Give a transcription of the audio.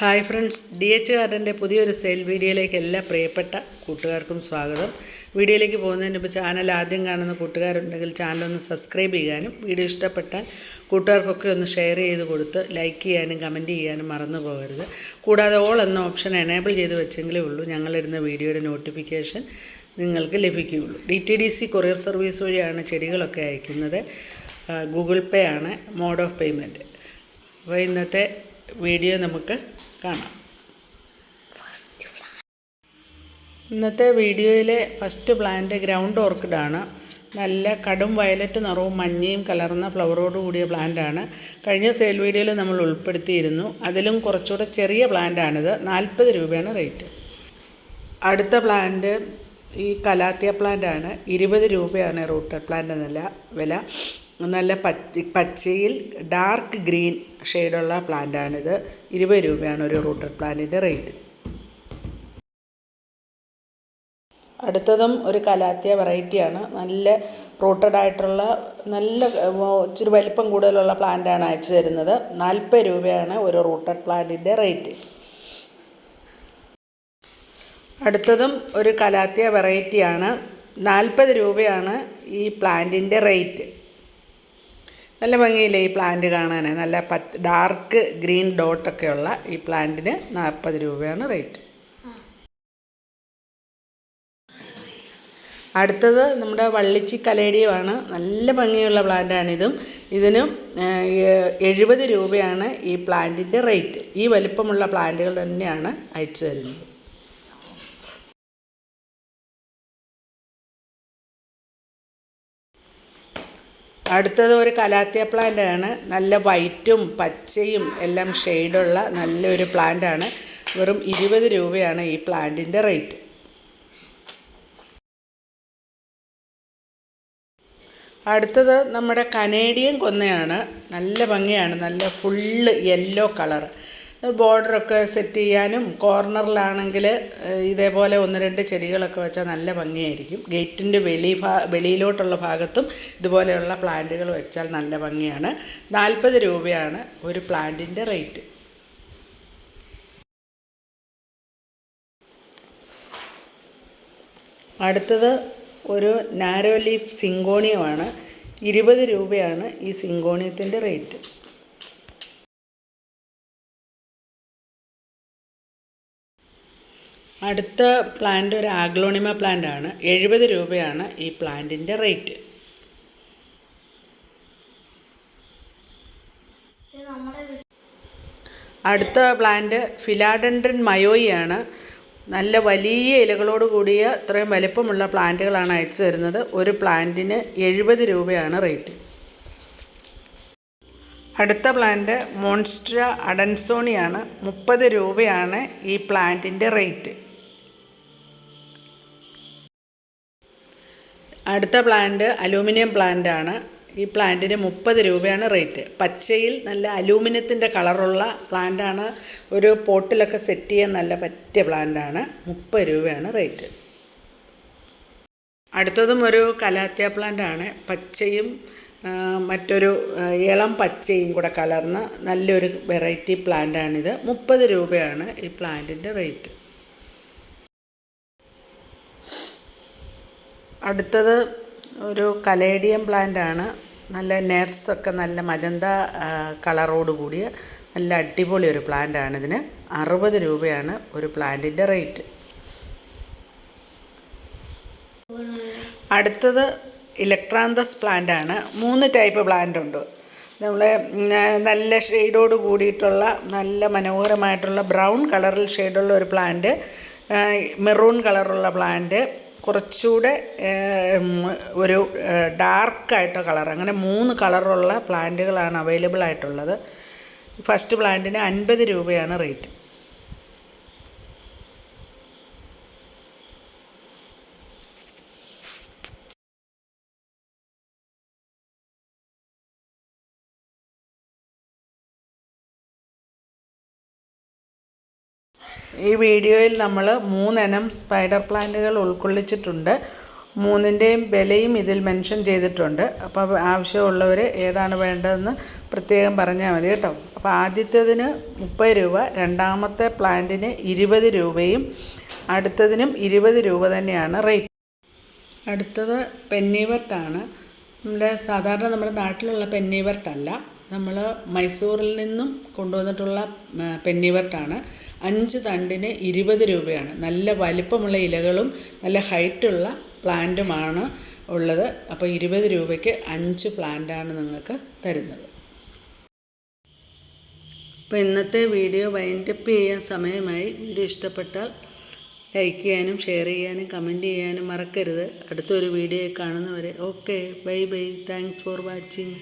Hi friends D H ഗാർഡന്റെ പുതിയൊരു sale വീഡിയോയിലേക്ക് എല്ലാ പ്രിയപ്പെട്ട കൂട്ടുകാർക്കും സ്വാഗതം. വീഡിയോയിലേക്ക് പോകുന്നതിന് മുമ്പ് ചാനൽ ആദ്യം കാണുന്ന കൂട്ടുകാരുണ്ടെങ്കിൽ ചാനലൊന്ന് സബ്സ്ക്രൈബ് ചെയ്യാനും വീഡിയോ ഇഷ്ടപ്പെട്ടാൽ കൂട്ടുകാർക്കൊക്കെ ഒന്ന് ഷെയർ ചെയ്ത് കൊടുത്ത് ലൈക്ക് ചെയ്യാനും കമന്റ് ചെയ്യാനും മറന്നു പോകരുത്. കൂടാതെ ഓൾ എന്ന ഓപ്ഷൻ എനേബിൾ ചെയ്ത് വെച്ചെങ്കിലേ ഉള്ളൂ ഞങ്ങളിടുന്ന വീഡിയോയുടെ നോട്ടിഫിക്കേഷൻ നിങ്ങൾക്ക് ലഭിക്കുകയുള്ളൂ. D T D C courier service വഴിയാണ് ചെടികളൊക്കെ അയക്കുന്നത്. ഗൂഗിൾ പേ ആണ് മോഡ് ഓഫ് പേയ്മെന്റ് അപ്പോൾ ഇന്നത്തെ വീഡിയോ നമുക്ക് കാണാം. ഇന്നത്തെ വീഡിയോയിലെ ഫസ്റ്റ് പ്ലാന്റ് ഗ്രൗണ്ട് ഓർക്കിഡാണ് നല്ല കടും വയലറ്റ് നിറവും മഞ്ഞയും കലർന്ന ഫ്ലവറോട് കൂടിയ പ്ലാന്റാണ് കഴിഞ്ഞ സെയിൽ വീഡിയോയിൽ നമ്മൾ ഉൾപ്പെടുത്തിയിരുന്നു. അതിലും കുറച്ചുകൂടെ ചെറിയ പ്ലാന്റാണിത് നാൽപ്പത് രൂപയാണ് റേറ്റ് അടുത്ത പ്ലാന്റ് ഈ കലാത്തിയ പ്ലാന്റാണ് ഇരുപത് രൂപയാണ് റൂട്ടഡ് പ്ലാന്റ് എന്നല്ല വില. നല്ല പച്ച പച്ചയിൽ ഡാർക്ക് ഗ്രീൻ ഷെയ്ഡുള്ള പ്ലാന്റാണിത് ഇരുപത് രൂപയാണ് ഒരു റൂട്ടഡ് പ്ലാന്റിന്റെ റേറ്റ് അടുത്തതും ഒരു കലാത്തിയ വെറൈറ്റിയാണ് നല്ല റൂട്ടഡ് ആയിട്ടുള്ള നല്ല ഇച്ചിരി വലിപ്പം കൂടുതലുള്ള പ്ലാന്റാണ് അയച്ചു തരുന്നത്. നാൽപ്പത് രൂപയാണ് ഒരു റൂട്ടഡ് പ്ലാന്റിന്റെ റേറ്റ് അടുത്തതും ഒരു കലാത്തിയ വെറൈറ്റിയാണ് നാൽപ്പത് രൂപയാണ് ഈ പ്ലാന്റിന്റെ റേറ്റ് നല്ല ഭംഗിയില്ലേ ഈ പ്ലാന്റ് കാണാൻ? നല്ല പത്ത് ഡാർക്ക് ഗ്രീൻ ഡോട്ടൊക്കെയുള്ള ഈ പ്ലാന്റിന് നാൽപ്പത് രൂപയാണ് റേറ്റ് അടുത്തത് നമ്മുടെ വള്ളിച്ചി കലേഡിയമാണ് നല്ല ഭംഗിയുള്ള പ്ലാന്റാണിതും ഇതിനും എഴുപത് രൂപയാണ് ഈ പ്ലാന്റിന്റെ റേറ്റ് ഈ വലിപ്പമുള്ള പ്ലാന്റുകൾ തന്നെയാണ് അയച്ചു തരുന്നത്. അടുത്തത് ഒരു കലാത്തിയ പ്ലാന്റ് ആണ്. നല്ല വൈറ്റും പച്ചയും എല്ലാം ഷെയ്ഡുള്ള നല്ലൊരു പ്ലാന്റ് ആണ്. വെറും ഇരുപത് രൂപയാണ് ഈ പ്ലാന്റിന്റെ റേറ്റ് അടുത്തത് നമ്മുടെ കനേഡിയൻ കൊന്നയാണ്. നല്ല ഭംഗിയാണ്. നല്ല ഫുള്ള് യെല്ലോ കളർ ബോർഡറൊക്കെ സെറ്റ് ചെയ്യാനും കോർണറിലാണെങ്കിൽ ഇതേപോലെ ഒന്ന് രണ്ട് ചെടികളൊക്കെ വെച്ചാൽ നല്ല ഭംഗിയായിരിക്കും. ഗേറ്റിന്റെ വെളി ഭാ വെളിയിലോട്ടുള്ള ഭാഗത്തും ഇതുപോലെയുള്ള പ്ലാന്റുകൾ വെച്ചാൽ നല്ല ഭംഗിയാണ്. നാൽപ്പത് രൂപയാണ് ഒരു പ്ലാന്റിന്റെ റേറ്റ്. അടുത്തത് ഒരു നാരോ ലീഫ് സിങ്കോണിയമാണ്. ഇരുപത് രൂപയാണ് ഈ സിങ്കോണിയത്തിന്റെ റേറ്റ്. അടുത്ത പ്ലാന്റ് ഒരു ആഗ്ലോണിമ പ്ലാന്റ് ആണ്. എഴുപത് രൂപയാണ് ഈ പ്ലാന്റിന്റെ റേറ്റ് അടുത്ത പ്ലാന്റ് ഫിലാഡൻഡ്രൻ മയോയിയാണ് നല്ല വലിയ ഇലകളോട് കൂടിയ ഇത്രയും വലിപ്പമുള്ള പ്ലാന്റുകളാണ് അയച്ചു തരുന്നത്. ഒരു പ്ലാന്റിന് എഴുപത് രൂപയാണ് റേറ്റ് അടുത്ത പ്ലാന്റ് മോൺസ്ട്ര അഡൻസോണിയാണ് മുപ്പത് രൂപയാണ് ഈ പ്ലാന്റിന്റെ റേറ്റ് അടുത്ത പ്ലാന്റ് അലൂമിനിയം പ്ലാന്റ് ആണ്. ഈ പ്ലാന്റിന് മുപ്പത് രൂപയാണ് റേറ്റ് പച്ചയിൽ നല്ല അലൂമിനിയത്തിന്റെ കളറുള്ള പ്ലാന്റാണ് ഒരു പോട്ടിലൊക്കെ സെറ്റ് ചെയ്യാൻ നല്ല പറ്റിയ പ്ലാന്റാണ് മുപ്പത് രൂപയാണ് റേറ്റ് അടുത്തതും ഒരു കലാത്തിയ പ്ലാന്റാണ് പച്ചയും മറ്റൊരു ഇളം പച്ചയും കൂടെ കലർന്ന നല്ലൊരു വെറൈറ്റി പ്ലാന്റാണിത് മുപ്പത് രൂപയാണ് ഈ പ്ലാന്റിന്റെ റേറ്റ് അടുത്തത് ഒരു കലേഡിയം പ്ലാന്റ് ആണ്. നല്ല നേഴ്സൊക്കെ നല്ല മജന്ത കളറോട് കൂടിയ നല്ല അടിപൊളി ഒരു പ്ലാന്റ് ആണ് ഇതിന്. അറുപത് രൂപയാണ് ഒരു പ്ലാന്റിന്റെ റേറ്റ് അടുത്തത് ഇലക്ട്രാന്തസ് പ്ലാന്റ് ആണ്. മൂന്ന് ടൈപ്പ് പ്ലാന്റ് ഉണ്ട്. നമ്മൾ നല്ല ഷെയ്ഡോട് കൂടിയിട്ടുള്ള നല്ല മനോഹരമായിട്ടുള്ള ബ്രൗൺ കളറിൽ ഷെയ്ഡുള്ള ഒരു പ്ലാന്റ് മെറൂൺ കളറുള്ള പ്ലാന്റ് കുറച്ചുകൂടെ ഒരു ഡാർക്കായിട്ട് കളർ. അങ്ങനെ മൂന്ന് കളറുള്ള പ്ലാന്റുകളാണ് അവൈലബിൾ ആയിട്ടുള്ളത് ഫസ്റ്റ് പ്ലാന്റിന് അൻപത് രൂപയാണ് റേറ്റ്. ഈ വീഡിയോയിൽ നമ്മൾ മൂന്നിനം സ്പൈഡർ പ്ലാന്റുകൾ ഉൾക്കൊള്ളിച്ചിട്ടുണ്ട്. മൂന്നിന്റെയും വിലയും ഇതിൽ മെൻഷൻ ചെയ്തിട്ടുണ്ട്. അപ്പോൾ ആവശ്യമുള്ളവർ ഏതാണ് വേണ്ടതെന്ന് പ്രത്യേകം പറഞ്ഞാൽ മതി കേട്ടോ. അപ്പോൾ ആദ്യത്തേതിന് മുപ്പത് രൂപ രണ്ടാമത്തെ പ്ലാന്റിന് ഇരുപത് രൂപയും അടുത്തതിനും ഇരുപത് രൂപ തന്നെയാണ് റേറ്റ് അടുത്തത് പെന്നിവർട്ടാണ് നമ്മുടെ സാധാരണ നമ്മുടെ നാട്ടിലുള്ള പെന്നിവർട്ടല്ല നമ്മൾ മൈസൂറിൽ നിന്നും കൊണ്ടുവന്നിട്ടുള്ള പെന്നിവർട്ടാണ് അഞ്ച് തണ്ടിന് ഇരുപത് രൂപയാണ്. നല്ല വലിപ്പമുള്ള ഇലകളും നല്ല ഹൈറ്റുള്ള പ്ലാന്റുമാണ് ഉള്ളത്. അപ്പോൾ ഇരുപത് രൂപയ്ക്ക് അഞ്ച് പ്ലാന്റാണ് നിങ്ങൾക്ക് തരുന്നത്. അപ്പോൾ ഇന്നത്തെ വീഡിയോ വൈൻഡപ്പ് ചെയ്യാൻ സമയമായി. വീഡിയോ ഇഷ്ടപ്പെട്ടാൽ ലൈക്ക് ചെയ്യാനും ഷെയർ ചെയ്യാനും കമന്റ് ചെയ്യാനും മറക്കരുത്. അടുത്തൊരു വീഡിയോ കാണുന്നവരെ okay bye bye. Thanks for watching.